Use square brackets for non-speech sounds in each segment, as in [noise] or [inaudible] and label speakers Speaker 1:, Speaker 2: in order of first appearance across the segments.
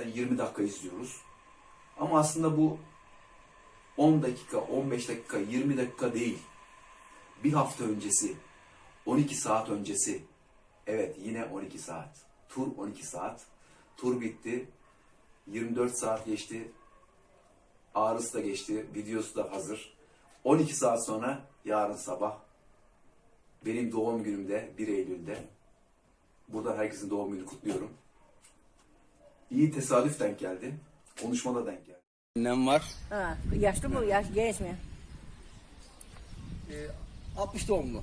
Speaker 1: bazen 20 dakika izliyoruz. Ama aslında bu 10 dakika, 15 dakika, 20 dakika değil. Bir hafta öncesi, 12 saat öncesi. Evet yine 12 saat. Tur 12 saat. Tur bitti. 24 saat geçti. Ağrısı da geçti. Videosu da hazır. 12 saat sonra yarın sabah benim doğum günümde 1 Eylül'de. Buradan herkesin doğum gününü kutluyorum. İyi tesadüf denk geldi. Konuşmada denk geldi.
Speaker 2: Annem var.
Speaker 3: Ha, yaşlı mı? Yaş, genç mi?
Speaker 2: Ee, 60 doğumlu.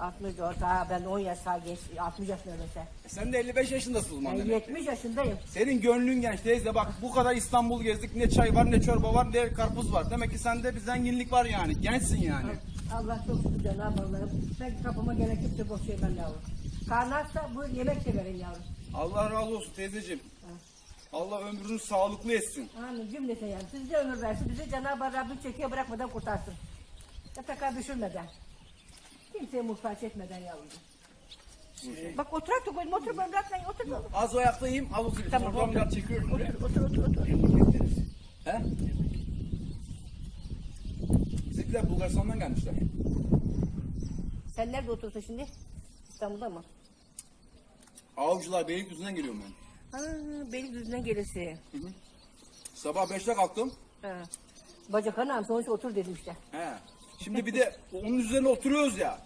Speaker 3: 60 doğru. Daha ben 10 yaş daha genç. 60 yaşında mesela.
Speaker 2: E sen de 55 yaşındasın uzman
Speaker 3: Ben
Speaker 2: demek.
Speaker 3: 70 yaşındayım.
Speaker 2: Senin gönlün genç teyze bak bu kadar İstanbul gezdik ne çay var ne çorba var ne karpuz var. Demek ki sende bir zenginlik var yani. Gençsin yani.
Speaker 3: Allah çok şükür Cenab-ı Allah'ım. Ben kapıma gelen kimse boş yemem yavrum. Karnı açsa bu yemek de verin yavrum.
Speaker 2: Allah razı olsun teyzeciğim. Allah ömrünü sağlıklı etsin.
Speaker 3: Amin cümleten yani. Siz de ömür versin. Bizi Cenab-ı Rabbim çekiyor bırakmadan kurtarsın. Yataka düşürmeden. Kimseye muhtaç etmeden yavrum. Bak otur artık oğlum otur ben bırakmayın otur. Otur
Speaker 2: Az o ayakta yiyeyim al oturayım.
Speaker 3: Tamam, otur.
Speaker 2: biraz çekiyorum. buraya.
Speaker 3: otur otur. otur.
Speaker 2: He? Bizimkiler Bulgaristan'dan gelmişler.
Speaker 3: Sen nerede otursun şimdi? İstanbul'da mı?
Speaker 2: Avcılar Beylikdüzü'nden geliyorum ben.
Speaker 3: Ha, Beylikdüzü'nden gelirse.
Speaker 2: Sabah 5'te kalktım.
Speaker 3: Ha. Bacak anam sonuç otur dedim işte.
Speaker 2: He. Şimdi bir de onun üzerine oturuyoruz ya.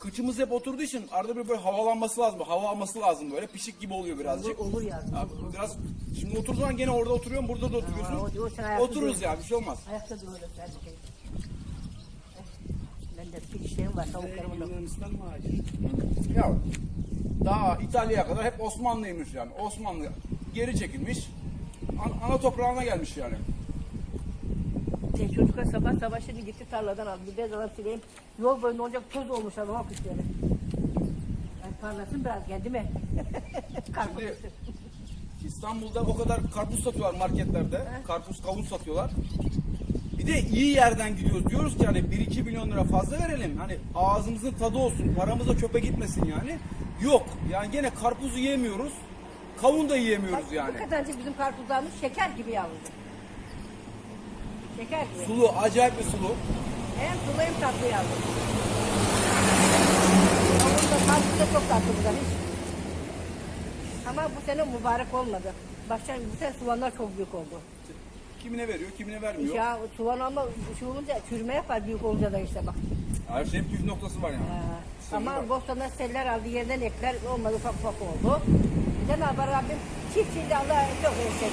Speaker 2: Kıçımız hep oturduğu için arada bir böyle havalanması lazım. Hava alması lazım böyle. Pişik gibi oluyor
Speaker 3: Olur,
Speaker 2: birazcık.
Speaker 3: olur ya.
Speaker 2: Abi biraz şimdi oturduğun zaman gene orada oturuyorum, burada da oturuyorsun.
Speaker 3: Ha, o- o sen ayakta
Speaker 2: Otururuz
Speaker 3: dur.
Speaker 2: ya bir şey olmaz.
Speaker 3: Ayakta dur öyle sen de. Ben de bir işlerim var tavuklarımın da.
Speaker 2: Ya daha İtalya'ya kadar hep Osmanlıymış yani. Osmanlı geri çekilmiş. An- ana toprağına gelmiş yani.
Speaker 3: Şey, çocuklar sabah sabah şimdi gitti tarladan aldı. Bir bez alıp sileyim. Yol boyunda olacak toz olmuş adam o kuşları. Yani parlasın biraz geldi mi? [laughs] Karpuz.
Speaker 2: Şimdi İstanbul'da o kadar karpuz satıyorlar marketlerde. Karpuz kavun satıyorlar. Bir de iyi yerden gidiyoruz. Diyoruz ki hani 1-2 milyon lira fazla verelim. Hani ağzımızın tadı olsun. Paramız da çöpe gitmesin yani. Yok. Yani gene karpuzu yiyemiyoruz. Kavun da yiyemiyoruz
Speaker 3: Bak,
Speaker 2: yani.
Speaker 3: Bu kadarcık bizim karpuzlarımız şeker gibi yavrum. Şeker gibi.
Speaker 2: Sulu, acayip bir sulu.
Speaker 3: Hem sulu hem tatlı yavrum. Kavun da karpuz da çok tatlı güzel hiç. Ama bu sene mübarek olmadı. Baştan bu sene soğanlar çok büyük oldu.
Speaker 2: Kimine veriyor, kimine vermiyor.
Speaker 3: Ya soğan ama şu olunca çürüme yapar büyük olunca da işte bak.
Speaker 2: Her şeyin püf noktası var yani.
Speaker 3: Ee. Ama bostanlar seller aldı yerden ekler olmadı ufak ufak oldu. Cenab-ı Rabbim çiftçiliği Allah çok verecek.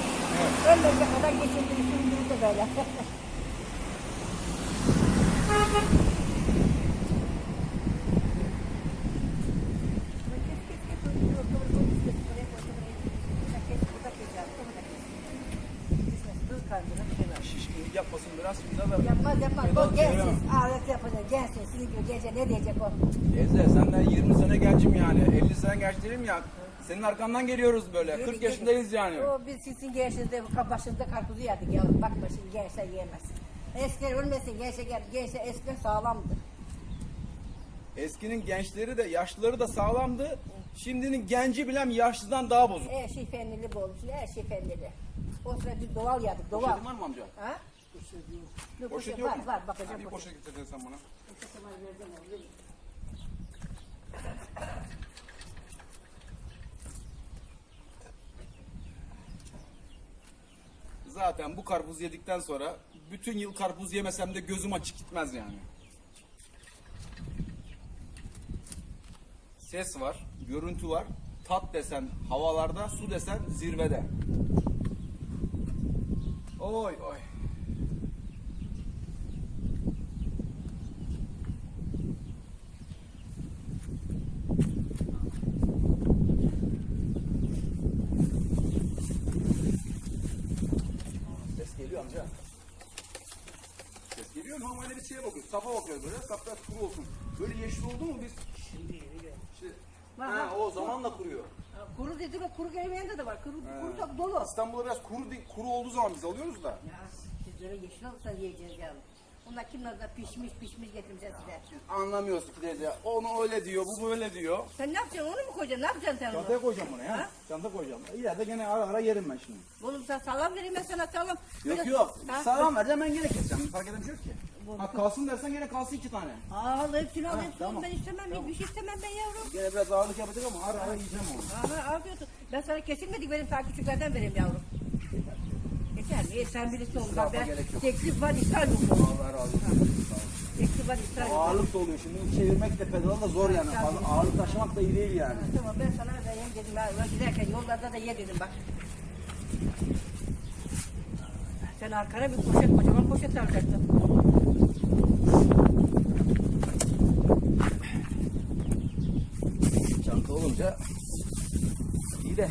Speaker 3: Ölmeyecek kadar geçindirir, sürdürür böyle.
Speaker 2: Yapmasın biraz şimdi de.
Speaker 3: Yapmaz yapmaz. O gençsiz. Alet yapacak. Gençsiz. Gece ne diyecek o?
Speaker 2: Teyze senden 20 sene gencim yani. 50 değilim ya. Senin arkandan geliyoruz böyle. 40 yaşındayız yani.
Speaker 3: O biz sizin gençliğinizde başınızda karpuzu yerdik ya. Bakma şimdi gençler yiyemez. Eskiler ölmesin gençler gel. Gençler eskiler sağlamdı.
Speaker 2: Eskinin gençleri de yaşlıları da sağlamdı. Şimdinin genci bilem yaşlıdan daha bozuk.
Speaker 3: Her şey fennili bu olmuş. Her şey fennili. O sıra biz doğal yerdik. Doğal.
Speaker 2: Poşetin var mı amca?
Speaker 3: Ha? Yok,
Speaker 2: Poşet
Speaker 3: poşet
Speaker 2: yok
Speaker 3: var,
Speaker 2: mu?
Speaker 3: var. Bakacağım
Speaker 2: Bir
Speaker 3: poşet.
Speaker 2: poşet getirdin sen bana.
Speaker 3: Poşet var, vereceğim onu, vereyim.
Speaker 2: Zaten bu karpuz yedikten sonra bütün yıl karpuz yemesem de gözüm açık gitmez yani. Ses var, görüntü var. Tat desen havalarda, su desen zirvede. Oy oy. Ses geliyor amca. Geliyor normalde bir şeye bakıyoruz. Sapa bakıyoruz böyle. Biraz kuru olsun. Böyle yeşil oldu mu biz? Şimdi yeni geldi.
Speaker 3: Var,
Speaker 2: ha,
Speaker 3: var.
Speaker 2: o zamanla kuruyor.
Speaker 3: Ha, Kuru dedi mi kuru gelmeyen de var. Kuru, kuru çok dolu.
Speaker 2: İstanbul'da biraz kuru, kuru olduğu zaman biz alıyoruz da.
Speaker 3: Ya siz böyle yeşil alırsanız yiyeceğiz yavrum. Bunlar kim nazar pişmiş pişmiş getirmişler size.
Speaker 1: Anlamıyorsun ki teyze. Onu öyle diyor, bu böyle diyor.
Speaker 3: Sen ne yapacaksın onu mu koyacaksın? Ne yapacaksın sen onu?
Speaker 1: Çantaya koyacağım bunu ya.
Speaker 3: Ha?
Speaker 1: Çanta koyacağım. İleride gene ara ara yerim ben şimdi.
Speaker 3: Oğlum sen sağlam vereyim ben sana sağlam.
Speaker 1: Yok
Speaker 3: Böyle-
Speaker 1: yok.
Speaker 3: Ha?
Speaker 1: Sağlam vereceğim ben gene keseceğim. Fark eden bir şey yok ki. Ha kalsın dersen gene kalsın iki tane.
Speaker 3: Al hepsini al hepsini
Speaker 1: tamam.
Speaker 3: ben istemem. Bir şey istemem ben yavrum.
Speaker 1: Gene biraz ağırlık yapacak ama ara ara yiyeceğim onu.
Speaker 3: Aha, al diyorsun. Ben sana kesilmedik benim daha küçüklerden vereyim yavrum. Yeter mi? Sen oğlum.
Speaker 1: İsrafa
Speaker 3: Ben teklif var ithal yok.
Speaker 1: Allah razı olsun.
Speaker 3: Teklif var ithal yok.
Speaker 1: Ağırlık da oluyor şimdi. Çevirmek de pedala da zor yani. Fazla ağırlık taşımak da iyi değil yani.
Speaker 3: Tamam ben sana vereyim dedim. Ulan giderken yollarda da ye dedim bak. Sen arkana bir poşet, kocaman poşet alacaktın.
Speaker 1: Çanta olunca iyi de.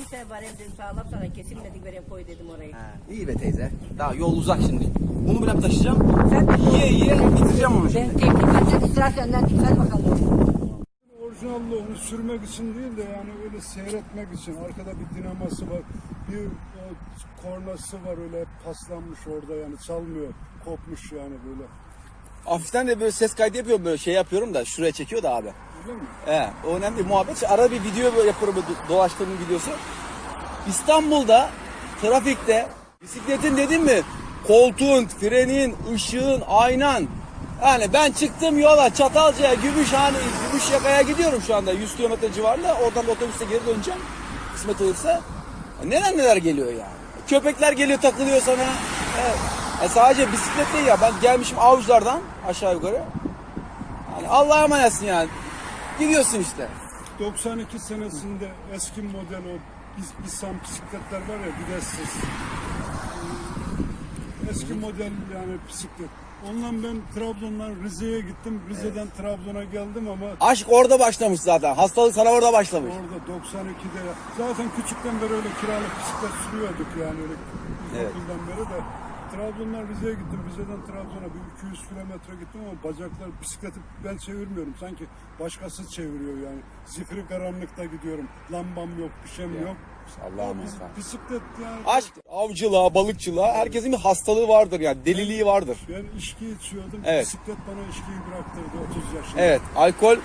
Speaker 3: Sağlam sen var dedim sağlam sana kesilmedik vereyim koy dedim orayı.
Speaker 1: iyi be teyze. Daha yol uzak şimdi. Bunu bile taşıyacağım.
Speaker 3: Sen de
Speaker 1: Yiye yiye bitireceğim onu
Speaker 3: Ben
Speaker 1: şimdi.
Speaker 3: teklif vereceğim ısrar senden dikkat bakalım.
Speaker 4: Orijinalliğini sürmek için değil de yani öyle seyretmek için. Arkada bir dinaması var. Bir o, kornası var öyle paslanmış orada yani çalmıyor. Kopmuş yani böyle.
Speaker 1: Hafiften de böyle ses kaydı yapıyorum böyle şey yapıyorum da şuraya çekiyor da abi. He, o önemli değil. Muhabbet. Arada bir video yapıyorum do- dolaştığım videosu. İstanbul'da trafikte bisikletin dedim mi koltuğun, frenin, ışığın, aynan. Yani ben çıktım yola Çatalca'ya, Gümüşhane, Gümüşyaka'ya gidiyorum şu anda 100 kilometre civarında. Oradan da otobüste geri döneceğim. Kısmet olursa. Neler neler geliyor yani. Köpekler geliyor takılıyor sana. Evet. E sadece bisiklet değil ya. Ben gelmişim avcılardan aşağı yukarı. Yani Allah'a emanetsin yani. Gidiyorsun işte.
Speaker 4: 92 senesinde eski model o bis- Bissan bisikletler var ya vidassız. Ee, Eski model yani bisiklet. Ondan ben Trabzon'dan Rize'ye gittim. Rize'den Trabzon'a geldim ama
Speaker 1: Aşk orada başlamış zaten. Hastalık sana orada başlamış.
Speaker 4: Orada 92'de zaten küçükten beri öyle kiralık bisiklet sürüyorduk yani öyle ilkokuldan beri de. Trabzon'dan Rize'ye gittim. Rize'den Trabzon'a bir 200 kilometre gittim ama bacaklar bisikleti ben çevirmiyorum. Sanki başkası çeviriyor yani. Zifiri karanlıkta gidiyorum. Lambam yok, bir şeyim yok. Ama bis-
Speaker 1: efendim.
Speaker 4: Bisiklet yani.
Speaker 1: Aşk, avcılığa, balıkçılığa herkesin bir hastalığı vardır yani. Deliliği vardır.
Speaker 4: Ben içki içiyordum.
Speaker 1: Evet.
Speaker 4: Bisiklet bana içkiyi bıraktırdı 30 yaşında.
Speaker 1: Evet, alkol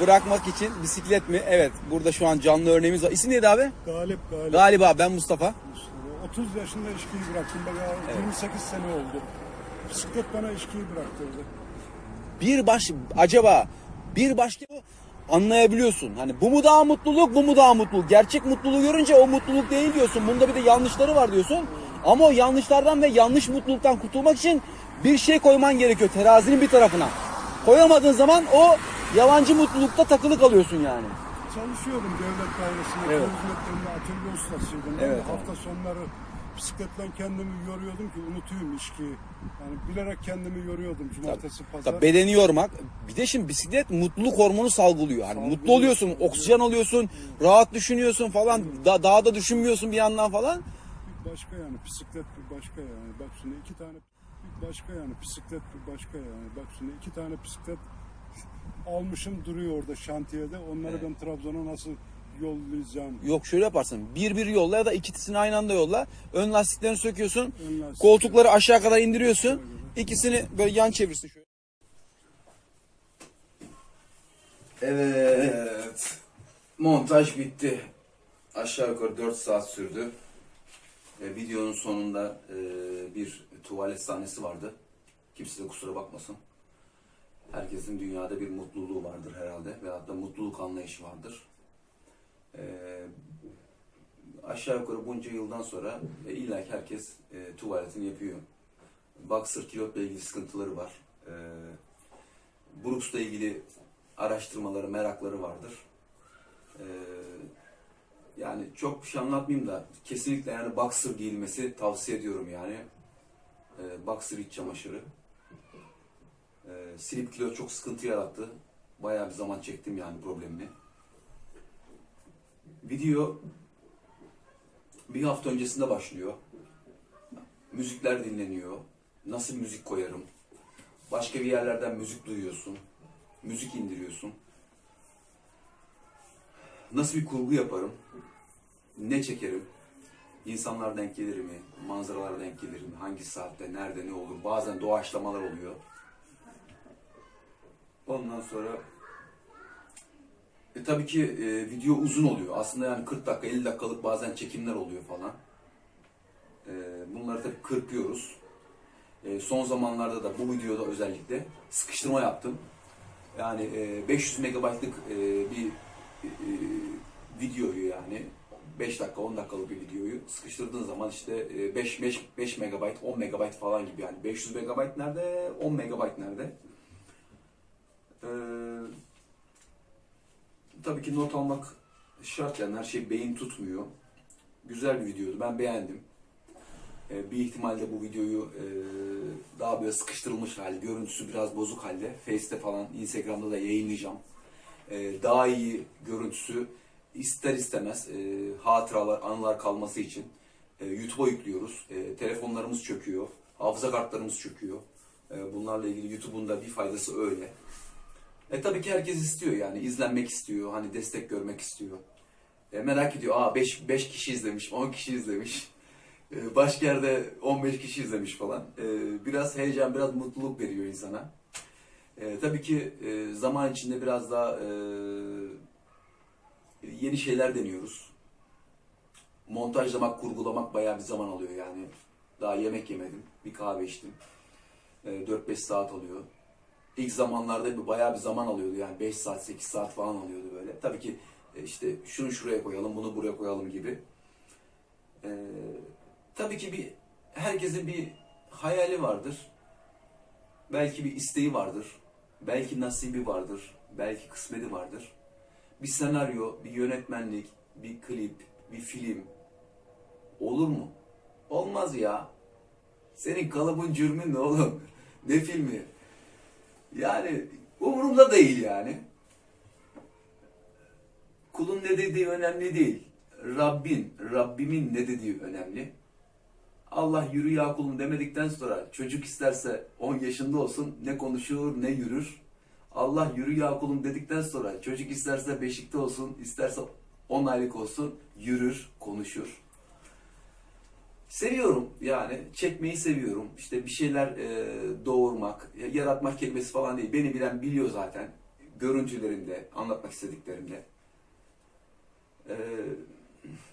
Speaker 1: bırakmak için bisiklet mi? Evet, burada şu an canlı örneğimiz var. İsim neydi abi?
Speaker 4: Galip galip.
Speaker 1: Galiba ben Mustafa.
Speaker 4: 30 yaşında içkiyi bıraktım. Bak 28 sene oldu. Bisiklet bana içkiyi bıraktırdı.
Speaker 1: Bir baş, acaba bir başka anlayabiliyorsun. Hani bu mu daha mutluluk, bu mu daha mutluluk? Gerçek mutluluğu görünce o mutluluk değil diyorsun. Bunda bir de yanlışları var diyorsun. Ama o yanlışlardan ve yanlış mutluluktan kurtulmak için bir şey koyman gerekiyor terazinin bir tarafına. Koyamadığın zaman o yalancı mutlulukta takılı kalıyorsun yani.
Speaker 4: Çalışıyordum devlet dairesinde.
Speaker 1: Evet.
Speaker 4: Hizmetlerinde atölye ustasıydım.
Speaker 1: Evet,
Speaker 4: hafta sonları bisikletle kendimi yoruyordum ki unutayım içkiyi. Yani bilerek kendimi yoruyordum cumartesi pazar.
Speaker 1: Tabii bedeni yormak. Bir de şimdi bisiklet mutluluk hormonu salgılıyor. Hani
Speaker 4: Salgılıyor.
Speaker 1: mutlu oluyorsun, oksijen alıyorsun, rahat düşünüyorsun falan. Da, daha da düşünmüyorsun bir yandan falan.
Speaker 4: Bir başka yani bisiklet bir başka yani. Bak şimdi iki tane bir başka yani bisiklet bir başka yani. Bak şimdi iki tane bisiklet almışım duruyor orada şantiyede. Onları ben Trabzon'a nasıl yollayacağım?
Speaker 1: Yok şöyle yaparsın. Bir bir yolla ya da ikisini aynı anda yolla. Ön lastiklerini söküyorsun.
Speaker 4: Ön lastik.
Speaker 1: Koltukları aşağı kadar indiriyorsun. İkisini böyle yan çevirsin şöyle. Evet. Montaj bitti. Aşağı yukarı 4 saat sürdü. E, videonun sonunda e, bir tuvalet sahnesi vardı. Kimse de kusura bakmasın. Herkesin dünyada bir mutluluğu vardır herhalde. Veyahut da mutluluk anlayışı vardır. E, aşağı yukarı bunca yıldan sonra e, illa ki herkes e, tuvaletini yapıyor. Boxer kilotla ilgili sıkıntıları var. E, Brooks'la ilgili araştırmaları, merakları vardır. E, yani çok bir şey anlatmayayım da kesinlikle yani boxer giyilmesi tavsiye ediyorum yani. E, boxer iç çamaşırı. Slip kilo çok sıkıntı yarattı. Bayağı bir zaman çektim yani problemini. Video bir hafta öncesinde başlıyor. Müzikler dinleniyor. Nasıl müzik koyarım? Başka bir yerlerden müzik duyuyorsun. Müzik indiriyorsun. Nasıl bir kurgu yaparım? Ne çekerim? İnsanlar denk gelir mi? Manzaralar denk gelir mi? Hangi saatte, nerede, ne olur? Bazen doğaçlamalar oluyor. Ondan sonra e, tabii ki e, video uzun oluyor. Aslında yani 40 dakika, 50 dakikalık bazen çekimler oluyor falan. E, bunları tabii kırpıyoruz. E, son zamanlarda da bu videoda özellikle sıkıştırma yaptım. Yani e, 500 megabaytlık e, bir e, videoyu yani 5 dakika 10 dakikalık bir videoyu sıkıştırdığın zaman işte e, 5 5 5 megabayt 10 megabayt falan gibi yani 500 megabayt nerede 10 megabayt nerede? Ee, tabii ki not almak şart yani her şey beyin tutmuyor. Güzel bir videoydu. Ben beğendim. Ee, bir ihtimalle bu videoyu e, daha böyle sıkıştırılmış hali, görüntüsü biraz bozuk halde Face'te falan, Instagram'da da yayınlayacağım. Ee, daha iyi görüntüsü ister istemez e, hatıralar, anılar kalması için e, YouTube'a yüklüyoruz. E, telefonlarımız çöküyor, hafıza kartlarımız çöküyor. E, bunlarla ilgili YouTube'un da bir faydası öyle. E tabii ki herkes istiyor yani izlenmek istiyor, hani destek görmek istiyor. E, merak ediyor, aa 5 5 kişi izlemiş, 10 kişi izlemiş. E, başka yerde 15 kişi izlemiş falan. E, biraz heyecan, biraz mutluluk veriyor insana. E, tabii ki e, zaman içinde biraz daha e, yeni şeyler deniyoruz. Montajlamak, kurgulamak bayağı bir zaman alıyor yani. Daha yemek yemedim, bir kahve içtim. E, 4-5 saat alıyor. İlk zamanlarda bir bayağı bir zaman alıyordu yani 5 saat 8 saat falan alıyordu böyle. Tabii ki e, işte şunu şuraya koyalım bunu buraya koyalım gibi. Ee, tabii ki bir herkesin bir hayali vardır. Belki bir isteği vardır. Belki nasibi vardır. Belki kısmeti vardır. Bir senaryo, bir yönetmenlik, bir klip, bir film olur mu? Olmaz ya. Senin kalıbın cürmün ne oğlum? Ne filmi? Yani umurumda değil yani. Kulun ne dediği önemli değil. Rabbin, Rabbimin ne dediği önemli. Allah yürü ya kulum demedikten sonra çocuk isterse 10 yaşında olsun ne konuşur ne yürür. Allah yürü ya kulum dedikten sonra çocuk isterse beşikte olsun isterse 10 aylık olsun yürür konuşur. Seviyorum yani çekmeyi seviyorum. İşte bir şeyler e, doğurmak, yaratmak kelimesi falan değil. Beni bilen biliyor zaten. Görüntülerimde, anlatmak istediklerimde. E,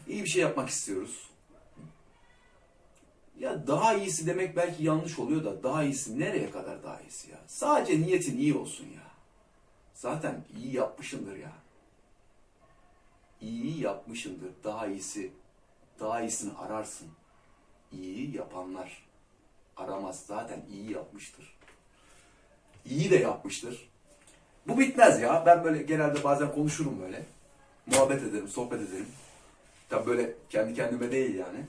Speaker 1: iyi bir şey yapmak istiyoruz. Ya daha iyisi demek belki yanlış oluyor da daha iyisi nereye kadar daha iyisi ya? Sadece niyetin iyi olsun ya. Zaten iyi yapmışındır ya. İyi yapmışındır. Daha iyisi. Daha iyisini ararsın iyi yapanlar aramaz. Zaten iyi yapmıştır. İyi de yapmıştır. Bu bitmez ya. Ben böyle genelde bazen konuşurum böyle. Muhabbet ederim, sohbet ederim. Tabi böyle kendi kendime değil yani.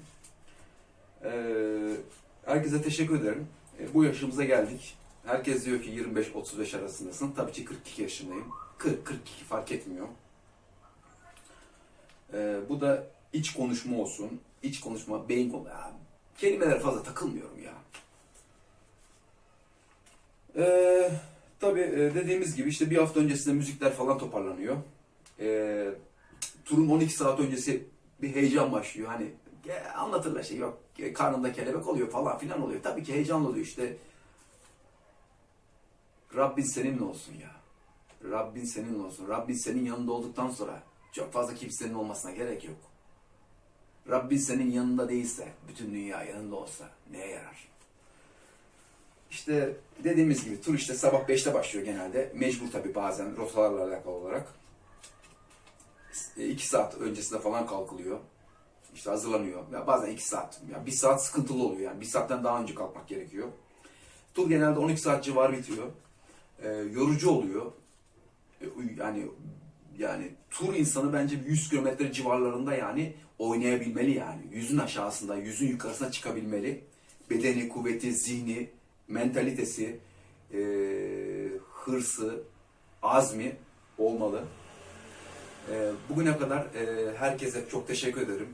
Speaker 1: Ee, herkese teşekkür ederim. Ee, bu yaşımıza geldik. Herkes diyor ki 25-35 arasındasın. Tabii ki 42 yaşındayım. 40-42 fark etmiyor. Ee, bu da iç konuşma olsun. İç konuşma, beyin konuşma. Kelimelere fazla takılmıyorum ya. Ee, tabii e, dediğimiz gibi işte bir hafta öncesinde müzikler falan toparlanıyor. Ee, turun 12 saat öncesi bir heyecan başlıyor. Hani e, anlatırlar şey yok e, karnında kelebek oluyor falan filan oluyor. Tabii ki heyecanlı oluyor işte. Rabbin seninle olsun ya. Rabbin seninle olsun. Rabbin senin yanında olduktan sonra çok fazla kimsenin olmasına gerek yok. Rabbin senin yanında değilse, bütün dünya yanında olsa neye yarar? İşte dediğimiz gibi tur işte sabah 5'te başlıyor genelde. Mecbur tabii bazen rotalarla alakalı olarak. 2 saat öncesinde falan kalkılıyor. İşte hazırlanıyor. Ya bazen 2 saat. Ya 1 saat sıkıntılı oluyor yani. 1 saatten daha önce kalkmak gerekiyor. Tur genelde 12 saat civarı bitiyor. Ee, yorucu oluyor. Ee, yani yani tur insanı bence 100 kilometre civarlarında yani oynayabilmeli yani. Yüzün aşağısında, yüzün yukarısına çıkabilmeli. Bedeni, kuvveti, zihni, mentalitesi, e, hırsı, azmi olmalı. E, bugüne kadar e, herkese çok teşekkür ederim.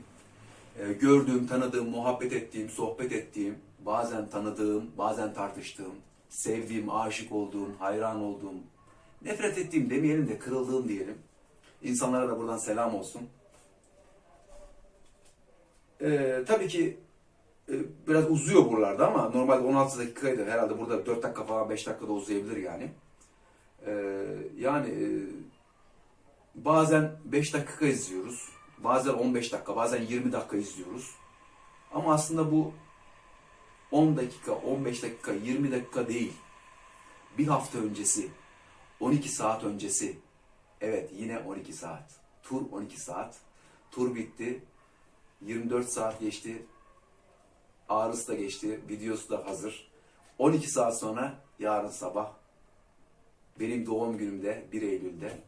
Speaker 1: E, gördüğüm, tanıdığım, muhabbet ettiğim, sohbet ettiğim, bazen tanıdığım, bazen tartıştığım, sevdiğim, aşık olduğum, hayran olduğum, nefret ettiğim demeyelim de kırıldığım diyelim. İnsanlara da buradan selam olsun. Ee, tabii ki e, biraz uzuyor buralarda ama normalde 16 dakikaydı. Herhalde burada 4 dakika falan 5 dakikada uzayabilir yani. Ee, yani e, bazen 5 dakika izliyoruz. Bazen 15 dakika, bazen 20 dakika izliyoruz. Ama aslında bu 10 dakika, 15 dakika, 20 dakika değil. Bir hafta öncesi, 12 saat öncesi. Evet yine 12 saat. Tur 12 saat. Tur bitti. 24 saat geçti. Ağrısı da geçti. Videosu da hazır. 12 saat sonra yarın sabah benim doğum günümde 1 Eylül'de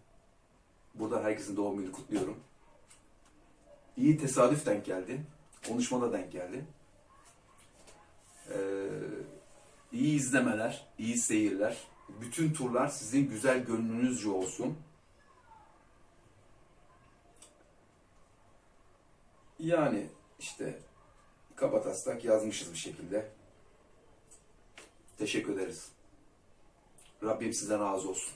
Speaker 1: buradan herkesin doğum gününü kutluyorum. İyi tesadüf denk geldi. Konuşmada denk geldi. Ee, iyi izlemeler, iyi seyirler. Bütün turlar sizin güzel gönlünüzce olsun. Yani işte kabataslak yazmışız bir şekilde. Teşekkür ederiz. Rabbim sizden razı olsun.